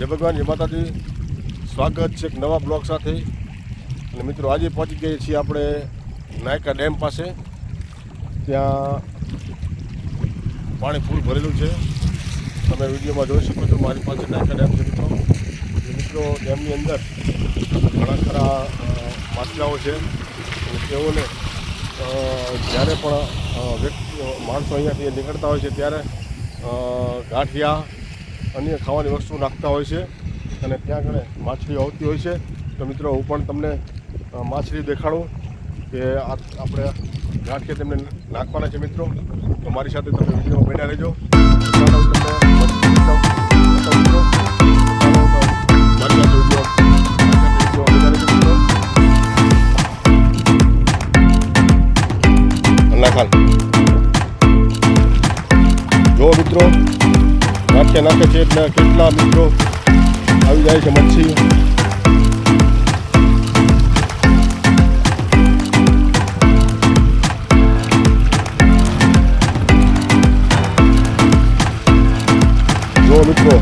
જય ભગવાન, જય માતાજી. સ્વાગત છે એક નવા બ્લોગ સાથે. અને મિત્રો, આજે પહોંચી ગઈએ છીએ આપણે નાયકા ડેમ પાસે. ત્યાં પાણી ફૂલ ભરેલું છે. તમે વિડીયોમાં જોઈ શકો છો મારી પાસે નાયકા ડેમ છે મિત્રો. મિત્રો ડેમની અંદર ઘણા ખરા માછલાઓ છે. તેઓને જ્યારે પણ વ્યક્તિ, માણસો અહીંયાથી નીકળતા હોય છે, ત્યારે ગાંઠિયા અન્ય ખાવાની વસ્તુ નાખતા હોય છે અને ત્યાં આગળ માછલીઓ આવતી હોય છે. તો મિત્રો, હું પણ તમને માછલી દેખાડું કે આપણે ગાંઠીએ તેમને નાખવાના છે મિત્રો. તો મારી સાથે તમે વીડિયો બેઠા રહેજો. મછલી જો મિત્રો નાખે નાખે છે એટલે કેટલા મિત્રો આવી જાય છે મચ્છી. જો મિત્રો,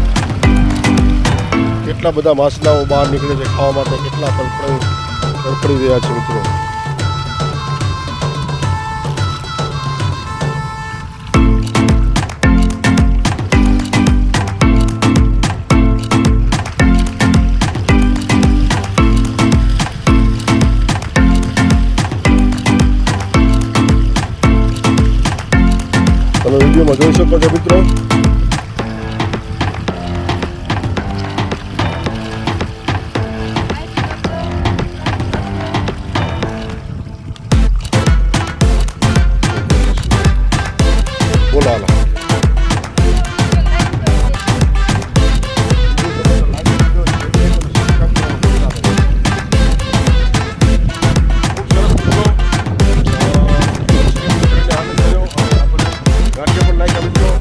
કેટલા બધા માછલાઓ બહાર નીકળે છે ખાવા માટે, કેટલા તડપડી રહ્યા છે મિત્રો. તમે વિડીયોમાં જોઈ શકો છો મિત્રો Coming through.